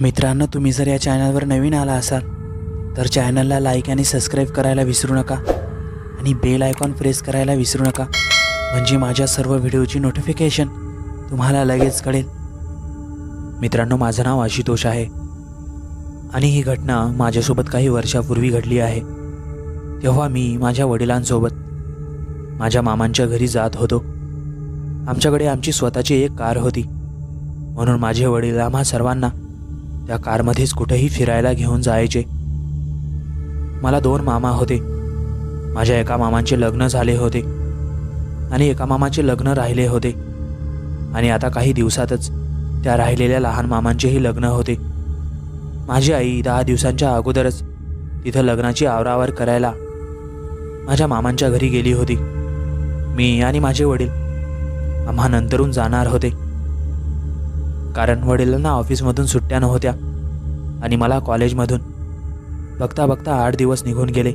मित्रांनो तुम्ही जर या चॅनलवर नवीन आला असाल तर चॅनलला लाईक आणि सबस्क्राईब करायला विसरू नका आणि बेल आयकॉन प्रेस करायला विसरू नका. म्हणजे माझ्या सर्व व्हिडिओची नोटिफिकेशन तुम्हाला लगेच कळेल. मित्रांनो माझं नाव आशुतोष आहे आणि ही घटना माझ्यासोबत काही वर्षापूर्वी घडली आहे. तेव्हा मी माझ्या वडिलांसोबत माझ्या मामांच्या घरी जात होतो. आमच्याकडे आमची स्वतःची एक कार होती. म्हणून माझे वडील आम्हा सर्वांना त्या कारमध्येच कुठेही फिरायला घेऊन जायचे. मला दोन मामा होते. माझ्या एका मामांचे लग्न झाले होते. आणि एका मामाचे लग्न राहिले होते. आणि आता काही दिवसातच त्या राहिलेल्या लहान मामांचेही लग्न होते. माझी आई दहा दिवसांच्या अगोदरच तिथं लग्नाची आवरावर करायला माझ्या मामांच्या घरी गेली होती. मी आणि माझे वडील आम्हा नंतरून जाणार होते. कारण वडिलांना ऑफिसमधून सुट्ट्या नव्हत्या आणि मला कॉलेजमधून बघता बघता आठ दिवस निघून गेले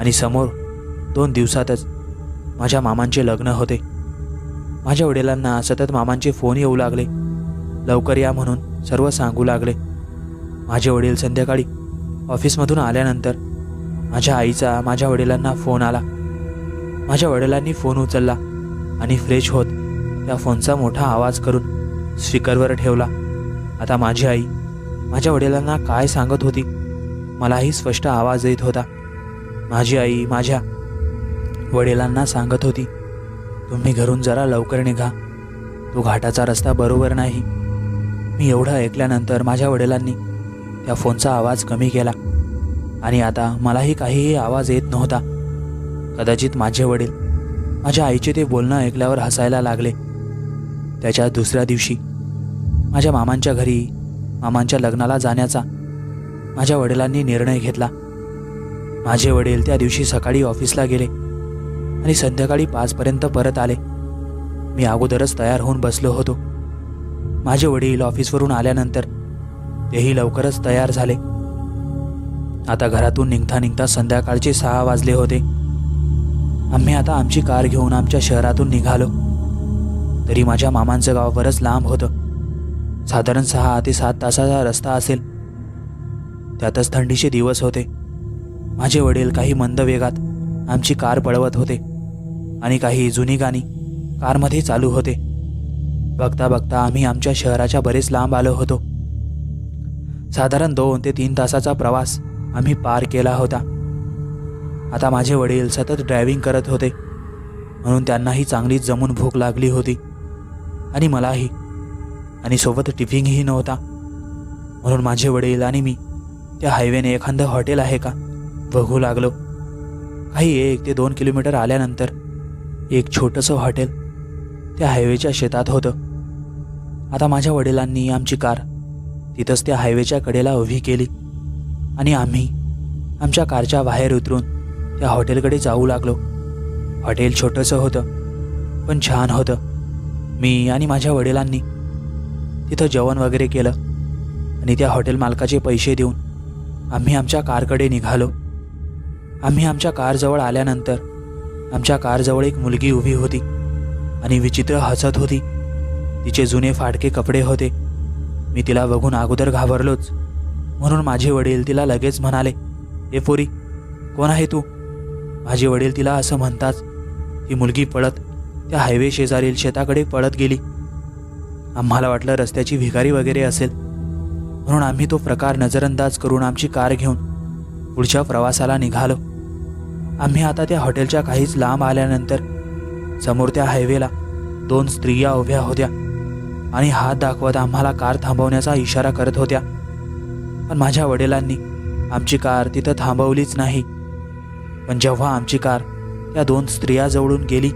आणि समोर दोन दिवसातच माझ्या मामांचे लग्न होते. माझ्या वडिलांना सतत मामांचे फोन येऊ लागले. लवकर या म्हणून सर्व सांगू लागले. माझे वडील संध्याकाळी ऑफिसमधून आल्यानंतर माझ्या आईचा माझ्या वडिलांना फोन आला. माझ्या वडिलांनी फोन उचलला आणि फ्रेश होत त्या फोनचा मोठा आवाज करून स्पीकरवर ठेवला. आता माझी आई माझ्या वडिलांना काय सांगत होती मलाही स्पष्ट आवाज येत होता. माझी आई माझ्या वडिलांना सांगत होती तुम्ही घरून जरा लवकर निघा. तो घाटाचा रस्ता बरोबर नाही. मी एवढं ऐकल्यानंतर माझ्या वडिलांनी त्या फोनचा आवाज कमी केला आणि आता मलाही काहीही आवाज येत नव्हता. कदाचित माझे वडील माझ्या आईचे ते बोलणं ऐकल्यावर हसायला लागले. त्याच्या दुसऱ्या दिवशी. माझ्या मामांच्या घरी मामांच्या लग्नाला जाण्याचा. माझ्या वडिलांनी निर्णय घेतला. माझे वडील त्या दिवशी सकाळी ऑफिसला गेले आणि संध्याकाळी पाचपर्यंत परत आले. मी अगोदरच तयार होऊन बसलो होतो. माझे वडील ऑफिसवरून आल्यानंतर तेही लवकरच तयार झाले. आता घरातून निघता निघता संध्याकाळचे सहा वाजले होते. आम्ही आता आमची कार घेऊन आमच्या शहरातून निघालो. तरी माझ्या मामांचं गाव बरंच लांब होतं. साधारण सहा ते सात तासाचा रस्ता असेल. त्यातच थंडीचे दिवस होते. माझे वडील काही मंद वेगात आमची कार पळवत होते आणि काही जुनी गाणी कारमध्ये चालू होते. बघता बघता आम्ही आमच्या शहराच्या बरेच लांब आलो होतो. साधारण दोन ते तीन तासाचा प्रवास आम्ही पार केला होता. आता माझे वडील सतत ड्रायव्हिंग करत होते. म्हणून त्यांनाही चांगलीच जमून भूक लागली होती. आणि मलाही. आणि सोबत टिफिनही नव्हता. म्हणून माझे वडील आणि मी त्या हायवेने एखादं हॉटेल आहे का? बघू लागलो. काही एक ते दोन किलोमीटर आल्यानंतर एक छोटंसं हॉटेल त्या हायवेच्या शेतात होतं. आता माझ्या वडिलांनी आमची कार तिथंच त्या हायवेच्या कडेला उभी केली. आणि आम्ही आमच्या कारच्या बाहेर उतरून त्या हॉटेलकडे जाऊ लागलो. हॉटेल छोटंसं होतं पण छान होतं. मी आणि माझ्या वडिलांनी तिथं जेवण वगैरे केलं आणि त्या हॉटेल मालकाचे पैसे देऊन आम्ही आमच्या कारकडे निघालो. आम्ही आमच्या कारजवळ आल्यानंतर आमच्या कारजवळ एक मुलगी उभी होती आणि विचित्र हसत होती. तिचे जुने फाटके कपडे होते. मी तिला बघून अगोदर घाबरलोच. म्हणून माझे वडील तिला लगेच म्हणाले ए पोरी कोण आहे तू? माझे वडील तिला असं म्हणताच ती मुलगी पळत त्या हायवे शेजारील शेताकडे पळत गेली. आम्हाला वाटलं रस्त्याची भिकारी वगैरे असेल. म्हणून आम्ही तो प्रकार नजरअंदाज करून आमची कार घेऊन पुढच्या प्रवासाला निघालो. आम्ही आता त्या हॉटेलच्या काहीच लांब आल्यानंतर समोर त्या हायवेला दोन स्त्रिया उभ्या होत्या आणि हात दाखवत आम्हाला कार थांबवण्याचा इशारा करत होत्या. पण माझ्या वडिलांनी आमची कार तिथं थांबवलीच नाही. पण जेव्हा आमची कार त्या दोन स्त्रियाजवळून गेली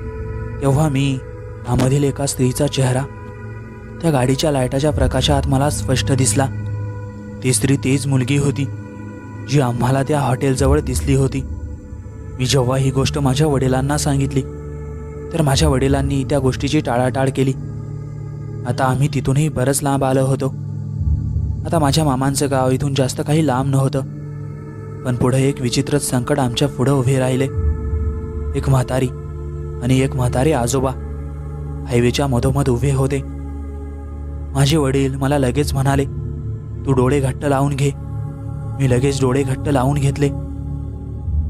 तेव्हा मी त्यामधील एका स्त्रीचा चेहरा त्या गाडीच्या लाईटाच्या प्रकाशात मला स्पष्ट दिसला. ती स्त्री तीच मुलगी होती जी आम्हाला त्या हॉटेलजवळ दिसली होती. मी जेव्हा ही गोष्ट माझ्या वडिलांना सांगितली तर माझ्या वडिलांनी त्या गोष्टीची टाळाटाळ केली. आता आम्ही तिथूनही बरंच लांब आलो होतो. आता माझ्या मामांचं गाव इथून जास्त काही लांब नव्हतं. पण पुढे एक विचित्रच संकट आमच्या पुढं उभे राहिले. एक म्हातारी आणि एक म्हातारे आजोबा हायवेच्या मधोमध उभे होते. माझे वडील मला लगेच म्हणाले तू डोळे घट्ट लावून घे. मी लगेच डोळे घट्ट लावून घेतले.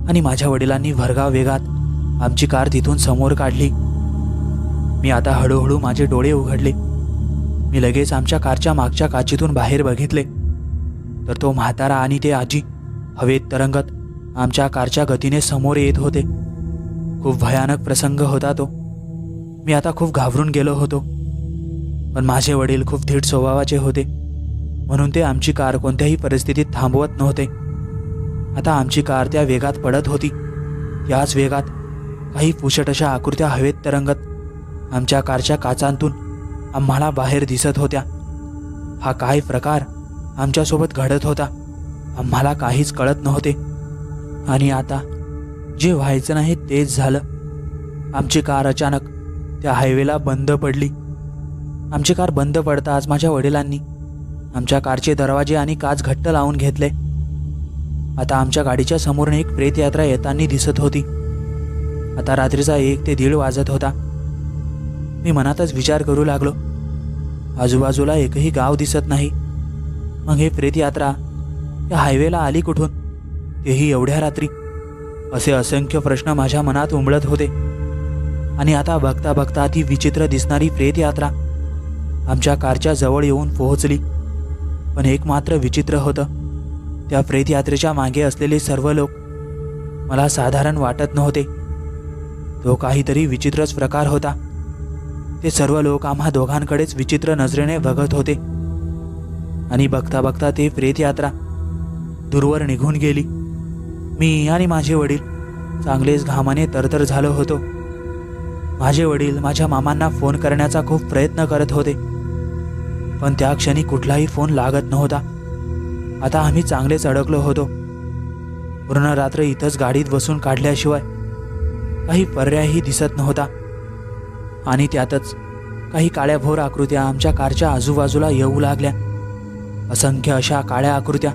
आणि माझ्या वडिलांनी भरगाव वेगात आमची कार तिथून समोर काढली. मी आता हळूहळू माझे डोळे उघडले. मी लगेच आमच्या कारच्या मागच्या काचीतून बाहेर बघितले. तर तो म्हातारा आणि ते आजी हवेत तरंगत आमच्या कारच्या गतीने समोर येत होते. खूप भयानक प्रसंग होता तो. मी आता खूप घाबरून गेलो होतो. पण माझे वडील खूप धीट स्वभावाचे होते. म्हणून ते आमची कार कोणत्याही परिस्थितीत थांबवत नव्हते. आता आमची कार त्या वेगात पडत होती. याच वेगात काही पुशट अशा आकृत्या हवेत तरंगत आमच्या कारच्या काचांतून आम्हाला बाहेर दिसत होत्या. हा काय प्रकार आमच्यासोबत घडत होता आम्हाला काहीच कळत नव्हते. आणि आता जे व्हायचं नाही तेच झालं. आमची कार अचानक त्या हायवेला बंद पडली. आमची कार बंद पडताच माझ्या वडिलांनी आमच्या कारचे दरवाजे आणि काच घट्ट लावून घेतले. आता आमच्या गाडीच्या समोरून एक प्रेतयात्रा येताना दिसत होती. आता रात्रीचा एक ते दीड वाजत होता. मी मनातच विचार करू लागलो. आजूबाजूला एकही गाव दिसत नाही. मग हे प्रेतयात्रा या हायवेला आली कुठून? तेही एवढ्या रात्री. असे असंख्य प्रश्न माझ्या मनात उमळत होते. आणि आता बघता बघता ती विचित्र दिसणारी प्रेतयात्रा आमच्या कारच्या जवळ येऊन पोहोचली. पण एक मात्र विचित्र होतं. त्या प्रेतयात्रेच्या मागे असलेले सर्व लोक मला साधारण वाटत नव्हते. तो काहीतरी विचित्रच प्रकार होता. ते सर्व लोक आम्हा दोघांकडेच विचित्र नजरेने बघत होते. आणि बघता बघता ते प्रेतयात्रा दूरवर निघून गेली. मी आणि माझे वडील चांगलेच घामाने तरतर झालो होतो. माझे वडील माझ्या मामांना फोन करण्याचा खूप प्रयत्न करत होते. पण त्या क्षणी कुठलाही फोन लागत नव्हता. आता आम्ही चांगलेच अडकलो होतो. पूर्ण रात्र इथंच गाडीत बसून काढल्याशिवाय काही पर्यायही दिसत नव्हता. आणि त्यातच काही काळ्याभोर आकृत्या आमच्या कारच्या आजूबाजूला येऊ लागल्या. असंख्य अशा काळ्या आकृत्या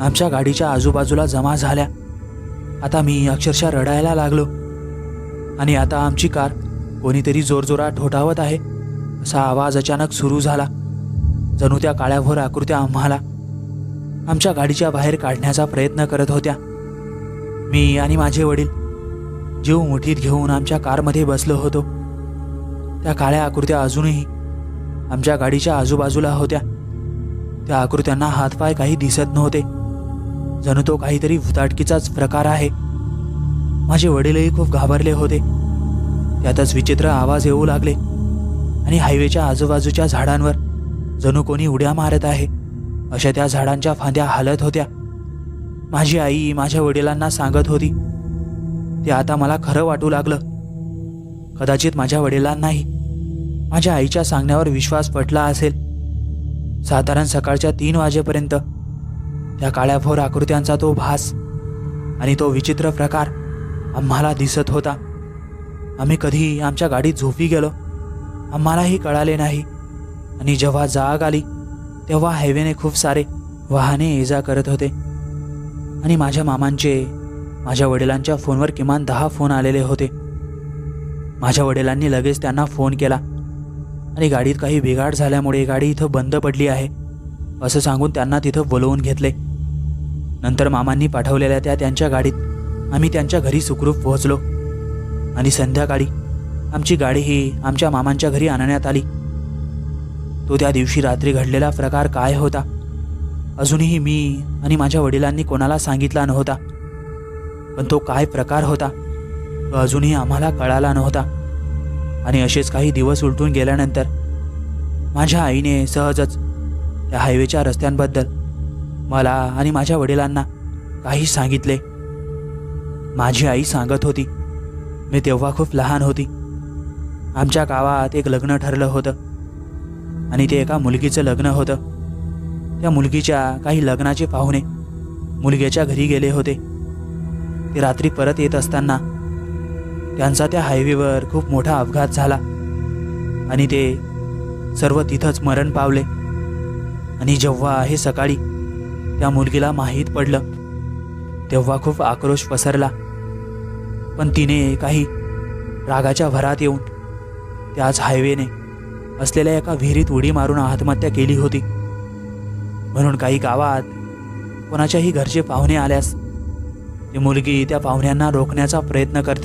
आमच्या गाडीच्या आजूबाजूला जमा झाल्या. आता मी अक्षरशः रडायला लागलो. आणि आता आमची कार कोणीतरी जोरजोरात ठोठावत आहे असा आवाज अचानक सुरू झाला. जणू त्या काळ्याभोर आकृत्या आम्हाला आमच्या गाडीच्या बाहेर काढण्याचा प्रयत्न करत होत्या. मी आणि माझे वडील जीव मुठीत घेऊन आमच्या कारमध्ये बसलो होतो. त्या काळ्या आकृत्या अजूनही आमच्या गाडीच्या आजूबाजूला होत्या. त्या आकृत्यांना हातपाय काही दिसत नव्हते. जणू तो काहीतरी भुताटकीचाच प्रकार आहे. माझे वडीलही खूप घाबरले होते. त्यातच विचित्र आवाज येऊ लागले आणि हायवेच्या आजूबाजूच्या झाडांवर जणू कोणी उड्या मारत आहे. अशा त्या झाडांच्या फांद्या हालत होत्या. माझी आई माझ्या वडिलांना सांगत होती. ते आता मला खरं वाटू लागलं. कदाचित माझ्या वडिलांनाही. माझ्या आईच्या सांगण्यावर विश्वास पटला असेल. साधारण सकाळच्या तीन वाजेपर्यंत त्या काळ्याभोर आकृत्यांचा तो भास आणि तो विचित्र प्रकार आम्हाला दिसत होता. आम्ही कधी आमच्या गाडीत झोपी गेलो. आम्हालाही कळाले नाही. आणि जेव्हा जाग आली तेव्हा हायवेने खूप सारे वाहने ये जा करत होते. आणि माझ्या मामांचे माझ्या वडिलांच्या फोनवर किमान दहा फोन आलेले होते. माझ्या वडिलांनी लगेच त्यांना फोन केला. आणि गाडीत काही बिघाड झाल्यामुळे गाडी इथं बंद पडली आहे असं सांगून त्यांना तिथं बोलवून घेतले. नंतर मामांनी पाठवलेल्या त्या त्यांच्या गाडीत आम्ही त्यांच्या घरी सुखरूप पोहोचलो. आणि संध्याकाळी आमची गाडी ही आमच्या मामांच्या घरी आणण्यात आली. तो त्या दिवशी रात्री घडलेला प्रकार काय होता? अजूनही मी आणि माझ्या वडिलांनी कोणाला सांगितला नव्हता. पण तो काय प्रकार होता? तो अजूनही आम्हाला कळाला नव्हता. आणि असेच काही दिवस उलटून गेल्यानंतर माझ्या आईने सहजच त्या हायवेच्या रस्त्यांबद्दल मला आणि माझ्या वडिलांना काही सांगितले. माझी आई सांगत होती मी तेव्हा खूप लहान होती. आमच्या गावात एक लग्न ठरलं होतं आणि ते एका मुलगीचं लग्न होतं. त्या मुलगीच्या काही लग्नाचे पाहुणे मुलग्याच्या घरी गेले होते. ते रात्री परत येत असताना त्यांचा त्या हायवेवर खूप मोठा अपघात झाला आणि ते सर्व तिथंच मरण पावले. आणि जेव्हा हे सकाळी त्या मुलगीला माहीत पडलं. तेव्हा खूप आक्रोश पसरला. पण तिने काही रागाच्या भरात येऊन त्याच हायवेने असलेल्या एका विहिरीत उडी मारून आत्महत्या केली होती. म्हणून काही गावात कोणाच्याही घरचे पाहुणे आल्यास ती मुलगी त्या पाहुण्यांना रोखण्याचा प्रयत्न करते.